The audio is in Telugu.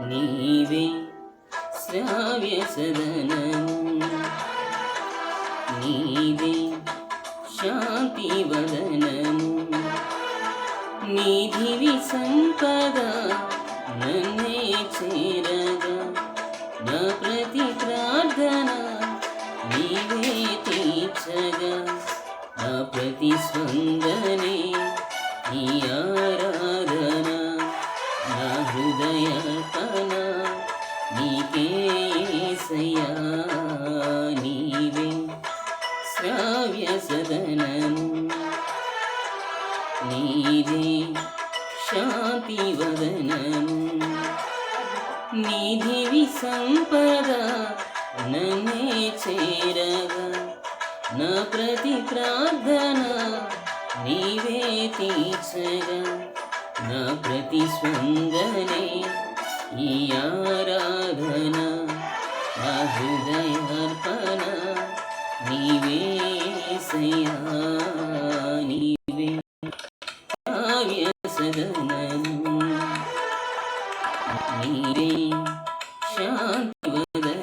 నీవే శ్రావ్య సదనము. నీవే శాంతి వదనము. నీధివి సంపద నన్నే చేరగా. నా ప్రతి ప్రార్థన నీవే తీర్చగా. నా ప్రతి స్పందనే నీదే శాంతి వదనము. నిధివి సంపద నన్నే చేరగా. నా ప్రతి ప్రార్థన నీవే తీర్చగా. నా ప్రతి స్పందనే ఈ ఆరాధన. నా హృదయార్పణ నీవే సయా. ಶಾಂತಿ